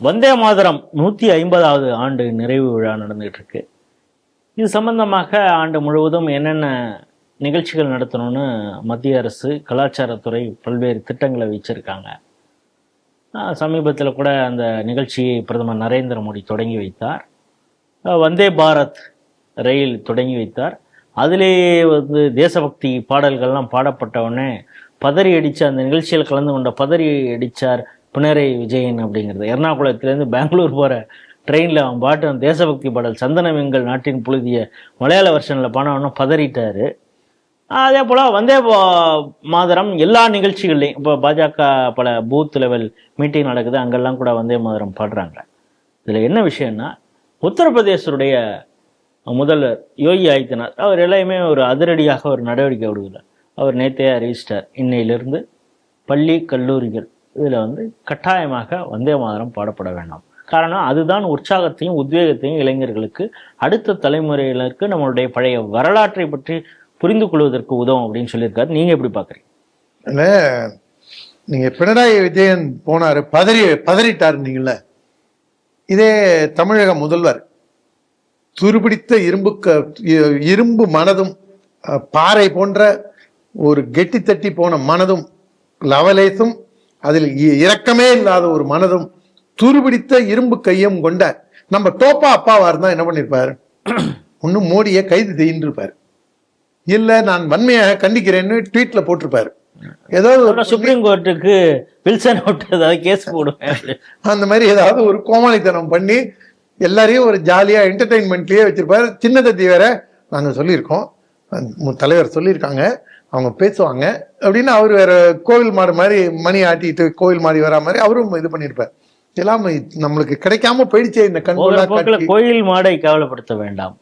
வந்தே மாதரம் நூற்றி ஐம்பதாவது ஆண்டு நிறைவு விழா நடந்துகிட்டு இருக்கு இது சம்பந்தமாக ஆண்டு முழுவதும் என்னென்ன நிகழ்ச்சிகள் நடத்தணும்னு மத்திய அரசு கலாச்சாரத்துறை பல்வேறு திட்டங்களை வச்சுருக்காங்க. சமீபத்தில் கூட அந்த நிகழ்ச்சியை பிரதமர் நரேந்திர மோடி தொடங்கி வைத்தார். வந்தே பாரத் ரயில் தொடங்கி வைத்தார். அதிலேயே வந்து தேசபக்தி பாடல்கள்லாம் பாடப்பட்ட உடனே பதறி அடித்த அந்த நிகழ்ச்சியில் கலந்து கொண்ட பதறி அடித்தார் பினராயி விஜயன் அப்படிங்கிறது. எர்ணாகுளத்துலேருந்து பெங்களூர் போகிற ட்ரெயினில் அவன் பாட்டு அந்த தேசபக்தி பாடல் சந்தனம் எங்கள் நாட்டின் புழுதிய மலையாள வெர்ஷனில் பானவனும் பதறிட்டார். அதே போல் வந்தே பா- மாதரம் எல்லா நிகழ்ச்சிகள்லையும் இப்போ பாஜக பல பூத் லெவல் மீட்டிங் நடக்குது அங்கெல்லாம் கூட வந்தே மாதரம் பாடுறாங்க. இதில் என்ன விஷயம்னா உத்தரப்பிரதேசருடைய முதல்வர் யோகி ஆதித்யநாத் அவர் எல்லாமே ஒரு அதிரடியாக ஒரு நடவடிக்கை விடுகிறார் அவர் நேத்தையே அறிவிச்சிட்டார். இன்னையிலிருந்து பள்ளி கல்லூரிகள் இதில் வந்து கட்டாயமாக வந்தே மாதரம் பாடப்பட வேண்டாம். காரணம் அதுதான் உற்சாகத்தையும் உத்வேகத்தையும் இளைஞர்களுக்கு அடுத்த தலைமுறையினருக்கு நம்மளுடைய பழைய வரலாற்றை பற்றி புரிந்து கொள்வதற்கு உதவும் அப்படின்னு சொல்லியிருக்காரு. நீங்க எப்படி பாக்குறீங்க? இல்லை நீங்க பினராயி விஜயன் போனாரு? பதறி பதறிட்டாருந்தீங்கல்ல இதே தமிழக முதல்வர் துருபிடித்த இரும்பு க- இ- இரும்பு மனதும் பாறை போன்ற ஒரு கெட்டி தட்டி போன மனதும் லவலேசும் அதில் இரக்கமே இல்லாத ஒரு மனதும் துருபிடித்த இரும்பு கையும் கொண்ட நம்ம டோப்பா அப்பாவா இருந்தா என்ன பண்ணிருப்பாரு? ஒண்ணு மோடியை கைது செய்யின்றிருப்பாரு. இல்ல நான் வன்மையாக கண்டிக்கிறேன்னு ட்வீட்ல போட்டிருப்பாரு. ஏதோ ஒரு அப்புறம் சுப்ரீம் கோர்ட்டுக்கு வில்சன் ஏதாவது கேஸ் போடுவேன். அந்த மாதிரி ஏதாவது ஒரு கோமாளித்தனம் பண்ணி எல்லாரையும் ஒரு ஜாலியா என்டர்டைன்மெண்ட்லயே வச்சிருப்பாரு. சின்ன தத்தி வேற நாங்க சொல்லியிருக்கோம். தலைவர் சொல்லியிருக்காங்க. அவங்க பேசுவாங்க. அப்படின்னு அவர் வேற கோவில் மாடு மாதிரி மணி ஆட்டிட்டு கோவில் மாடி வரா மாதிரி அவரும் இது பண்ணியிருப்பார் இதெல்லாம் நம்மளுக்கு கிடைக்காம போயிடுச்சே இந்த கண்கொள்ளா கோயில் மாடை கேவலப்படுத்த வேண்டாம்.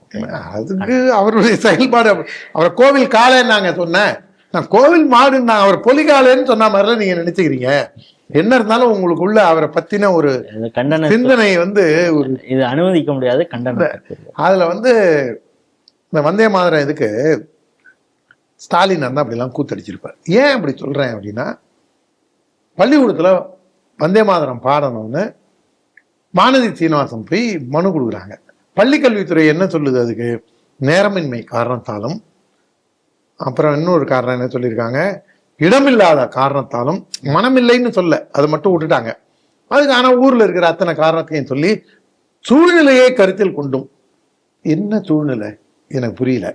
அதுக்கு அவருடைய செயல்பாடு. அவரை கோவில் நாங்க சொன்னேன். நான் கோவில் மாடுன்னு நான் அவர் பொலிகாலேன்னு சொன்ன மாதிரிலாம் நீங்க நினைச்சுக்கிறீங்க. என்ன இருந்தாலும் உங்களுக்குள்ள அவரை பத்தின ஒரு கண்டன சிந்தனை வந்து ஒரு இது அனுமதிக்க முடியாது கண்டனம் அதுல வந்து இந்த வந்தே மாதிரம் இதுக்கு ஸ்டாலின் இருந்தா அப்படிலாம் கூத்தடிச்சிருப்பார். ஏன் அப்படி சொல்கிறேன் அப்படின்னா பள்ளிக்கூடத்தில் வந்தே மாதரம் பாடணும்னு மானதி சீனிவாசன் போய் மனு கொடுக்குறாங்க. பள்ளிக்கல்வித்துறை என்ன சொல்லுது அதுக்கு? நேரமின்மை காரணத்தாலும் அப்புறம் இன்னொரு காரணம் என்ன சொல்லியிருக்காங்க? இடமில்லாத காரணத்தாலும் மனமில்லைன்னு சொல்ல அதை மட்டும் விட்டுட்டாங்க. அதுக்கு ஆனால் ஊரில் இருக்கிற அத்தனை காரணத்தையும் சொல்லி சூழ்நிலையை கருத்தில் கொண்டும். என்ன சூழ்நிலை? எனக்கு புரியல.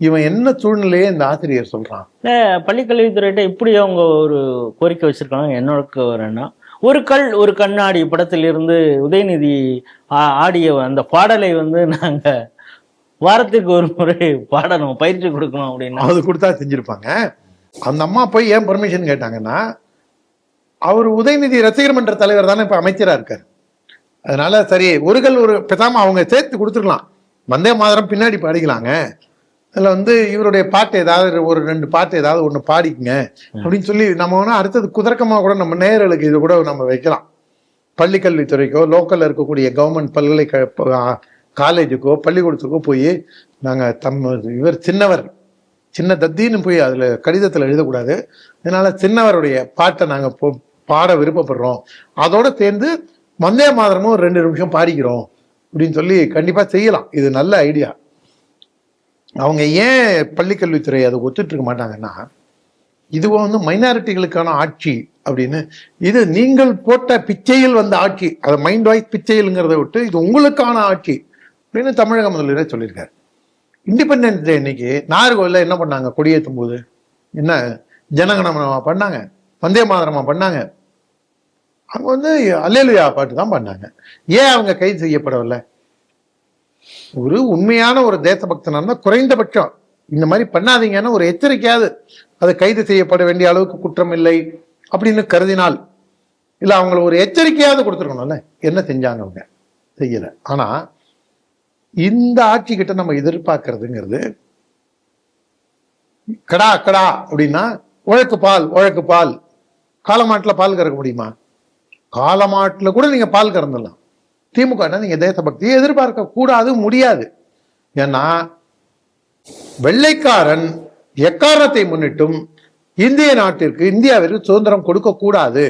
இவன் என்ன சூழ்நிலையை இந்த ஆசிரியர் சொல்றான்? பள்ளிக்கல்வித்துறையிட்ட இப்படி அவங்க ஒரு கோரிக்கை வச்சிருக்காங்க. என்னோட வரேன்னா ஒரு கல் ஒரு கண்ணாடி படத்தில் இருந்து உதயநிதி ஆடிய அந்த பாடலை வந்து நாங்க வாரத்துக்கு ஒரு முறை பாடணும் பயிற்சி கொடுக்கணும் அப்படின்னா. அது கொடுத்தா செஞ்சிருப்பாங்க. அந்த அம்மா போய் ஏன் பர்மிஷன் கேட்டாங்கன்னா அவர் உதயநிதி ரசிகர் மன்ற தலைவர் தானே இப்ப அமைச்சரா இருக்காரு. அதனால சரி ஒரு கல் ஒரு பேசாம அவங்க சேர்த்து கொடுத்துருக்கலாம். வந்தே மாதிரம் பின்னாடி பாடிக்கலாங்க. அதுல வந்து இவருடைய பாட்டு ஏதாவது ஒரு ரெண்டு பாட்டு ஏதாவது ஒண்ணு பாடிக்குங்க அப்படின்னு சொல்லி நம்ம வேணா அடுத்தது குதர்க்கமா கூட நம்ம நேயர்களுக்கு இது கூட நம்ம வைக்கலாம். பள்ளி கல்வித்துறைக்கோ லோக்கல்ல இருக்கக்கூடிய கவர்மெண்ட் பல்கலைக்கழக காலேஜுக்கோ பள்ளிக்கூடத்துக்கோ போய் நாங்க தம் இவர் சின்னவர். சின்ன தத்தின்னு போய் அதுல கடிதத்துல எழுதக்கூடாது. அதனால சின்னவருடைய பாட்டை நாங்க போ- பாட விருப்பப்படுறோம். அதோட சேர்ந்து வந்தே மாதரமும் ஒரு ரெண்டு நிமிஷம் பாடிக்கிறோம் அப்படின்னு சொல்லி கண்டிப்பா செய்யலாம். இது நல்ல ஐடியா. அவங்க ஏன் பள்ளிக்கல்வித்துறை அதை ஒத்துட்டு இருக்க மாட்டாங்கன்னா இது வந்து மைனாரிட்டிகளுக்கான ஆட்சி அப்படின்னு இது நீங்கள் போட்ட பிச்சையில் வந்த ஆட்சி அதை மைண்ட் வாய்ஸ் பிச்சையில்ங்கிறத விட்டு இது உங்களுக்கான ஆட்சி அப்படின்னு தமிழக முதல்வரே சொல்லியிருக்காரு. இண்டிபெண்டன்ஸ் டே இன்னைக்கு நாகர்கோவில்ல என்ன பண்ணாங்க? கொடியேற்றும் போது என்ன ஜனகணமனமா பண்ணாங்க? வந்தே மாதரமா பண்ணாங்க? அவங்க வந்து அலேலுயா பாட்டு தான் பண்ணாங்க. ஏன் அவங்க கைது செய்யப்படவில்லை? ஒரு உண்மையான ஒரு தேசபக்தனா குறைந்தபட்சம் இந்த மாதிரி பண்ணாதீங்கன்னு ஒரு எச்சரிக்கையாவது அது கைது செய்யப்பட வேண்டிய அளவுக்கு குற்றம் இல்லை அப்படின்னு கருதினால் இல்ல அவங்கள ஒரு எச்சரிக்கையாவது கொடுத்துருக்கணும்ல. என்ன செஞ்சாங்க அவங்க? செய்யல. ஆனா இந்த ஆட்சி கிட்ட நம்ம எதிர்பார்க்கறதுங்கிறது கடா கடா அப்படின்னா உழக்கு பால் உழக்கு பால். காலமாட்டுல பால் கறக்க முடியுமா? காலமாட்டுல கூட நீங்க பால் கறந்துடலாம். திமுக நீங்கள் தேசபக்தியை எதிர்பார்க்க கூடாது முடியாது. ஏன்னா வெள்ளைக்காரன் எக்காரணத்தை முன்னிட்டும் இந்திய நாட்டிற்கு இந்தியாவிற்கு சுதந்திரம் கொடுக்க கூடாது.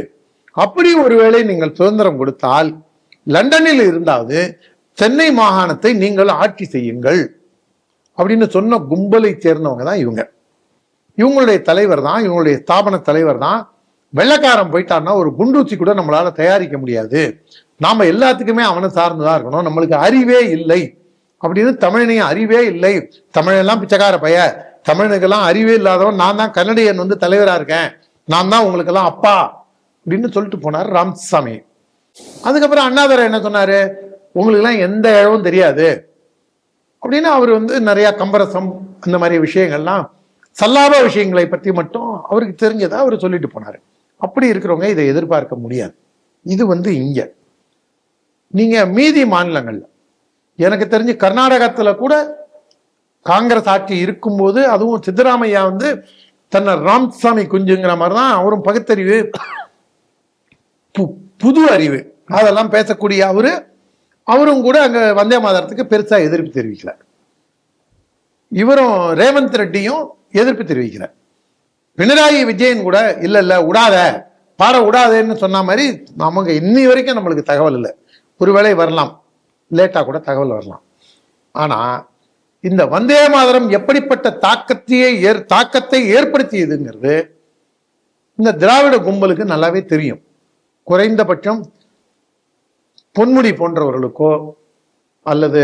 அப்படி ஒருவேளை நீங்கள் சுதந்திரம் கொடுத்தால் லண்டனில் இருந்தாவது சென்னை மாகாணத்தை நீங்கள் ஆட்சி செய்யுங்கள். அப்படின்னு சொன்ன கும்பலை சேர்ந்தவங்க தான் இவங்க. இவங்களுடைய தலைவர் தான் இவங்களுடைய ஸ்தாபன தலைவர் தான். வெள்ளக்காரன் போயிட்டான்னா ஒரு குண்டூசி கூட நம்மளால தயாரிக்க முடியாது. நாம் எல்லாத்துக்குமே அவனை சார்ந்துதான் இருக்கணும். நம்மளுக்கு அறிவே இல்லை. அப்படின்னு தமிழனையும் அறிவே இல்லை. தமிழெல்லாம் பிச்சைக்கார பைய. தமிழனுக்கெல்லாம் அறிவே இல்லாதவன். நான் தான் கன்னடியன் வந்து தலைவராக இருக்கேன். நான் தான் உங்களுக்கெல்லாம் அப்பா அப்படின்னு சொல்லிட்டு போனார் ராமசாமி. அதுக்கப்புறம் அண்ணாதுரை என்ன சொன்னார்? உங்களுக்கெல்லாம் எந்த இழவும் தெரியாது. அப்படின்னு அவர் வந்து நிறையா கம்பரசம் அந்த மாதிரி விஷயங்கள்லாம் சல்லாப விஷயங்களை பற்றி மட்டும் அவருக்கு தெரிஞ்சதை அவர் சொல்லிட்டு போனார். அப்படி இருக்கிறவங்க இதை எதிர்பார்க்க முடியாது. இது வந்து இங்கே. நீங்க மீதி மாநிலங்கள்ல. எனக்கு தெரிஞ்சு கர்நாடகத்துல கூட காங்கிரஸ் ஆட்சி இருக்கும்போது அதுவும் சித்தராமையா வந்து தன்னை ராம்சாமி குஞ்சுங்கிற மாதிரி தான் அவரும் பகுத்தறிவு பு- புது அறிவு. அதெல்லாம் பேசக்கூடிய அவரு. அவரும் கூட அங்க வந்தே மாதரத்துக்கு பெருசா எதிர்ப்பு தெரிவிக்கல. இவரும் ரேவந்த் ரெட்டியும் எதிர்ப்பு தெரிவிக்கல. பினராயி விஜயன் கூட இல்ல இல்ல விடாத பாட விடாதேன்னு சொன்ன மாதிரி நமக்கு இன்னி வரைக்கும் நம்மளுக்கு தகவல் இல்லை. ஒருவேளை வரலாம். லேட்டாக கூட தகவல் வரலாம். ஆனால் இந்த வந்தே மாதரம் எப்படிப்பட்ட தாக்கத்தையே ஏற் தாக்கத்தை ஏற்படுத்தியதுங்கிறது இந்த திராவிட கும்பலுக்கு நல்லாவே தெரியும். குறைந்தபட்சம் பொன்முடி போன்றவர்களுக்கோ அல்லது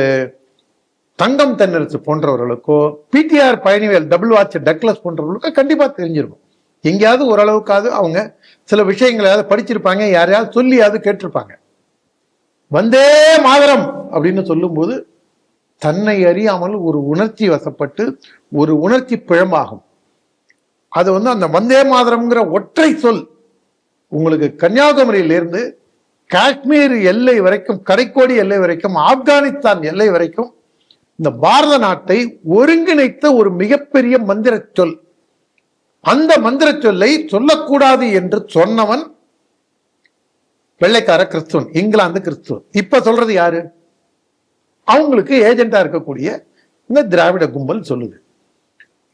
Thangam Thennarasu போன்றவர்களுக்கோ PTR Palanivel double watch Douglas போன்றவர்களுக்கோ கண்டிப்பாக தெரிஞ்சிருக்கும். எங்கேயாவது ஓரளவுக்காவது அவங்க சில விஷயங்களையாவது படிச்சிருப்பாங்க யாரையாவது சொல்லியாவது கேட்டிருப்பாங்க. வந்தே மாதரம் அப்படின்னு சொல்லும்போது தன்னை அறியாமல் ஒரு உணர்ச்சி வசப்பட்டு ஒரு உணர்ச்சி பிழம்பாகும் அது வந்து அந்த வந்தே மாதரம்ங்கிற ஒற்றை சொல். உங்களுக்கு கன்னியாகுமரியிலிருந்து காஷ்மீர் எல்லை வரைக்கும் கரைக்கோடி எல்லை வரைக்கும் ஆப்கானிஸ்தான் எல்லை வரைக்கும் இந்த பாரத நாட்டை ஒருங்கிணைத்த ஒரு மிகப்பெரிய மந்திர சொல். அந்த மந்திர சொல்லை சொல்லக்கூடாது என்று சொன்னவன் வெள்ளைக்கார கிறிஸ்துவன் இங்கிலாந்து கிறிஸ்துவன். இப்ப சொல்றது யாரு? அவங்களுக்கு ஏஜெண்டா இருக்கக்கூடிய இந்த திராவிட கும்பல் சொல்லுது.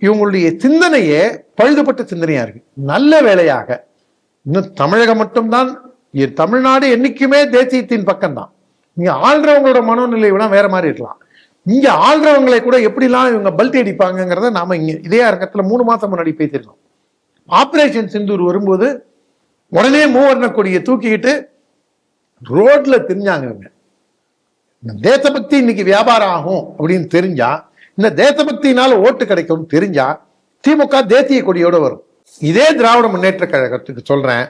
இவங்களுடைய சிந்தனையே பழுதுபட்ட சிந்தனையா இருக்கு. நல்ல வேலையாக இன்னும் தமிழகம் மட்டும்தான் தமிழ்நாடு என்னைக்குமே தேசியத்தின் பக்கம்தான். நீங்க ஆள்றவங்களோட மனோநிலை விட வேற மாதிரி இருக்கலாம். இங்க ஆள்றவங்களை கூட எப்படிலாம் இவங்க பல்ட்டி அடிப்பாங்கங்கிறத நாம இங்க இதே அரங்கத்துல மூணு மாசம் முன்னாடி பேசியிருக்கோம் ஆபரேஷன் சிந்தூர் வரும்போது உடனே மூவர்ண கொடியை தூக்கிக்கிட்டு ரோட்ல தெரிஞ்சாங்க இவங்க இந்த தேசபக்தி இன்னைக்கு வியாபாரம் ஆகும் அப்படின்னு தெரிஞ்சா இந்த தேசபக்தினால ஓட்டு கிடைக்கும்னு தெரிஞ்சா திமுக தேசிய கொடியோட வரும். இதே திராவிட முன்னேற்ற கழகத்துக்கு சொல்றேன்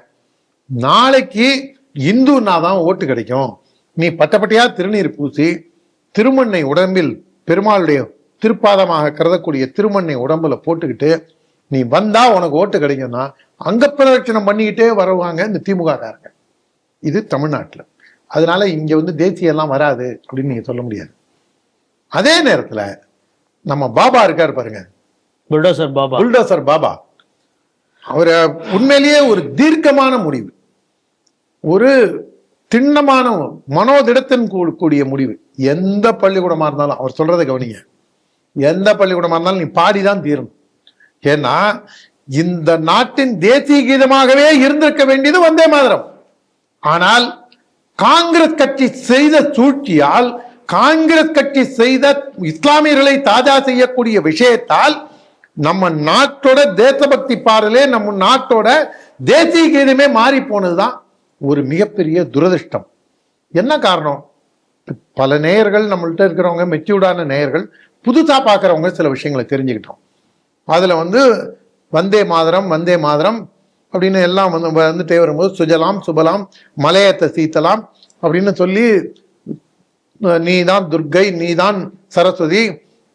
நாளைக்கு இந்துன்னா தான் ஓட்டு கிடைக்கும். நீ பட்டப்பட்டையா திருநீர் பூசி திருமண்ணை உடம்பில் பெருமாளுடைய திருப்பாதமாக கருதக்கூடிய திருமண்ணை உடம்புல போட்டுக்கிட்டு நீ வந்தா உனக்கு ஓட்டு கிடைக்கும்னா அங்க பிரதட்சணம் பண்ணிக்கிட்டே வருவாங்க இந்த திமுக காரங்க இது தமிழ்நாட்டுல. அதனால இங்க வந்து தேசியம் எல்லாம் வராது அப்படின்னு நீங்க சொல்ல முடியாது. அதே நேரத்துல நம்ம பாபா இருக்காரு பாருங்க. புல்டோசர் பாபா. புல்டோசர் பாபா. அவர் உண்மையிலேயே ஒரு தீர்க்கமான முடிவு. ஒரு திண்ணமான மனோதிடத்தின் கூடிய முடிவு. எந்த பள்ளிக்கூடமா இருந்தாலும் அவர் சொல்றதை கவனிங்க. எந்த பள்ளிக்கூடமா இருந்தாலும் நீ பாடிதான் தீரணும் ஏன்னா இந்த நாட்டின் தேசிய கீதமாகவே இருந்திருக்க வேண்டியது வந்தே மாதிரம். ஆனால் காங்கிரஸ் கட்சி செய்த சூழ்ச்சியால் காங்கிரஸ் கட்சி செய்த இஸ்லாமியர்களை தாஜா செய்யக்கூடிய விஷயத்தால் நம்ம நாட்டோட தேசபக்தி பாடலே நம்ம நாட்டோட தேசிய கீதமே மாறி போனதுதான் ஒரு மிகப்பெரிய துரதிருஷ்டம். என்ன காரணம்? பல நேயர்கள் நம்மள்ட்ட இருக்கிறவங்க மெச்சூர்டான நேயர்கள் புதுசா பார்க்கறவங்க சில விஷயங்களை தெரிஞ்சுக்கிட்டோம். அதுல வந்து வந்தே மாதரம் வந்தே மாதரம் அப்படின்னு எல்லாம் வந்து வந்துட்டே வரும்போது சுஜலாம் சுபலாம் மலையத்தை சீத்தலாம் அப்படின்னு சொல்லி நீதான் துர்க்கை நீதான் சரஸ்வதி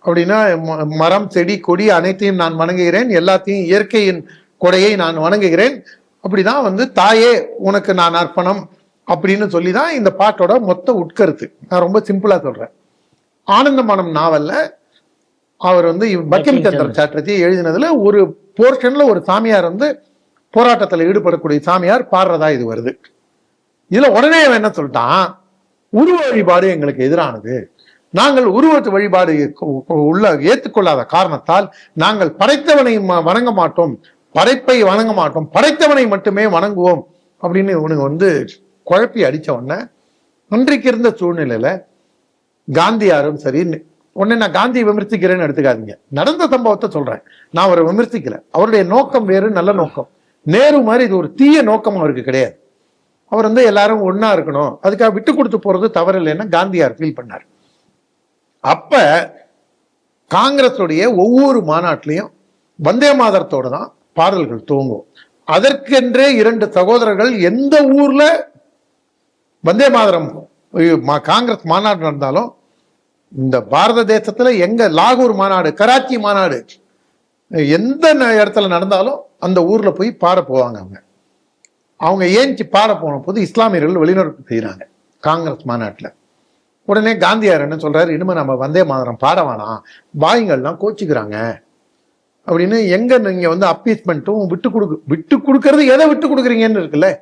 அப்படின்னா மரம் செடி கொடி அனைத்தையும் நான் வணங்குகிறேன். எல்லாத்தையும் இயற்கையின் கொடையை நான் வணங்குகிறேன். அப்படிதான் வந்து தாயே உனக்கு நான் அர்ப்பணம் அப்படின்னு சொல்லி தான் இந்த பாட்டோட மொத்த உட்கருத்து. நான் ரொம்ப சிம்பிளா சொல்றேன். ஆனந்தமானம் நாவல்ல அவர் வந்து பக்கிம் சந்திர சாட்டர்ஜி எழுதினதுல ஒரு போர்ஷன்ல ஒரு சாமியார் வந்து போராட்டத்தில் ஈடுபடக்கூடிய சாமியார் பாடுறதா இது வருது. இதுல உடனே அவன் என்ன சொல்லிட்டான்? உருவ வழிபாடு எங்களுக்கு எதிரானது. நாங்கள் உருவத்து வழிபாடு உள்ள ஏற்றுக்கொள்ளாத காரணத்தால் நாங்கள் படைத்தவனை வணங்க மாட்டோம். படைப்பை வணங்க மாட்டோம். படைத்தவனை மட்டுமே வணங்குவோம். அப்படின்னு இவனுங்க வந்து குழப்பி அடித்த உடனே இன்றைக்கு இருந்த சூழ்நிலையில காந்தியாரும் சரி உடனே நான் காந்தியை விமர்சிக்கிறேன்னு எடுத்துக்காதீங்க. நடந்த சம்பவத்தை சொல்றேன். நான் அவரை விமர்சிக்கல. அவருடைய நோக்கம் வேறு நல்ல நோக்கம். நேரு மாதிரி இது ஒரு தீய நோக்கம் அவருக்கு கிடையாது. அவர் வந்து எல்லாரும் ஒன்றா இருக்கணும். அதுக்காக விட்டு கொடுத்து போகிறது தவறு இல்லைன்னு காந்தியார் ஃபீல் பண்ணார். அப்போ காங்கிரஸுடைய ஒவ்வொரு மாநாட்டிலையும் வந்தே மாதரத்தோட தான் பாடல்கள் துவங்கும். அதற்கென்றே இரண்டு சகோதரர்கள் எந்த ஊரில் வந்தே மாதரம் மா- காங்கிரஸ் மாநாடு நடந்தாலும் இந்த பாரத தேசத்தில் எங்கே லாகூர் மாநாடு கராச்சி மாநாடு எந்த ந- இடத்துல நடந்தாலும் அந்த ஊரில் போய் பாட போவாங்க அவங்க. அவங்க ஏஞ்சி பாட போன போது இஸ்லாமியர்கள் வெளிநடப்பு செய்கிறாங்க காங்கிரஸ் மாநாட்டில். உடனே காந்தியார் என்ன சொல்கிறாரு இனிமேல் நம்ம வந்தே மாதரம் பாட வேணாம். பாயிங்கள்லாம் கோச்சிக்கிறாங்க. அப்படின்னு எங்கே நீங்கள் வந்து அப்பீஸ்மெண்ட்டும் விட்டு கொடுக்கு விட்டு கொடுக்கறது எதை விட்டு கொடுக்குறீங்கன்னு இருக்குல்ல?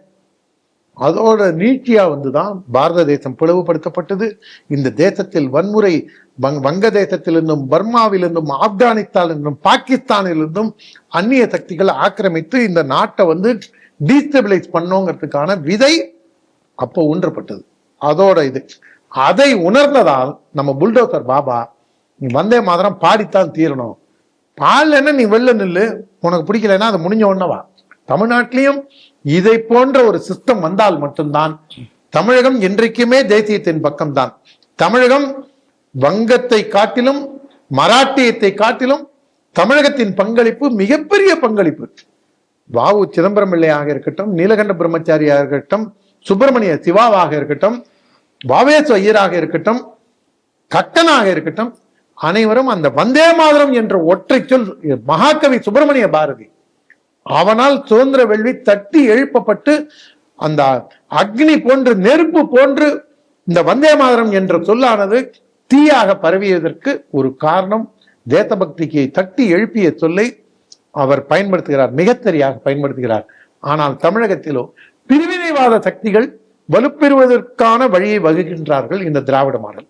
அதோட நீட்சியா வந்துதான் பாரத தேசம் பிளவுபடுத்தப்பட்டது. இந்த தேசத்தில் வன்முறை வங்- வங்க தேசத்திலிருந்தும் பர்மாவிலிருந்தும் ஆப்கானிஸ்தானிலிருந்தும் பாகிஸ்தானிலிருந்தும் அந்நிய சக்திகளை ஆக்கிரமித்து இந்த நாட்டை வந்து டீஸ்டபிளைஸ் பண்ணோங்கிறதுக்கான விதை அப்போ ஊன்றப்பட்டது. அதோட இது. அதை உணர்ந்ததால் நம்ம புல்டோசர் பாபா நீ வந்தே மாதிரம் பாடித்தான் தீரணும். பாடலன்னா நீ வெளில நில்லு. உனக்கு பிடிக்கலன்னா அது முடிஞ்ச உடனே வா. தமிழ்நாட்டிலையும் இதை போன்ற ஒரு சிஸ்டம் வந்தால் மட்டும்தான் தமிழகம் என்றைக்குமே தேசியத்தின் பக்கம்தான். தமிழகம் வங்கத்தை காட்டிலும் மராட்டியத்தை காட்டிலும் தமிழகத்தின் பங்களிப்பு மிகப்பெரிய பங்களிப்பு. வாவு சிதம்பரம் பிள்ளையாக இருக்கட்டும் நீலகண்ட பிரம்மச்சாரியாக இருக்கட்டும் சுப்பிரமணிய சிவாவாக இருக்கட்டும் பாவேஸ் ஐயராக இருக்கட்டும் கட்டனாக இருக்கட்டும் அனைவரும் அந்த வந்தே மாதரம் என்ற ஒற்றை சொல் மகாகவி சுப்பிரமணிய பாரதி. அவனால் சுதந்திர வேள்வி தட்டி எழுப்பப்பட்டு அந்த அக்னி போன்று நெருப்பு போன்று இந்த வந்தே மாதரம் என்ற சொல்லானது தீயாக பரவியதற்கு ஒரு காரணம். தேசபக்திக்கு தட்டி எழுப்பிய சொல்லை அவர் பயன்படுத்துகிறார் மிகத்தரியாக பயன்படுத்துகிறார். ஆனால் தமிழகத்திலோ பிரிவினைவாத சக்திகள் வலுப்பெறுவதற்கான வழியை வகுக்கின்றார்கள் இந்த திராவிட மாடல்.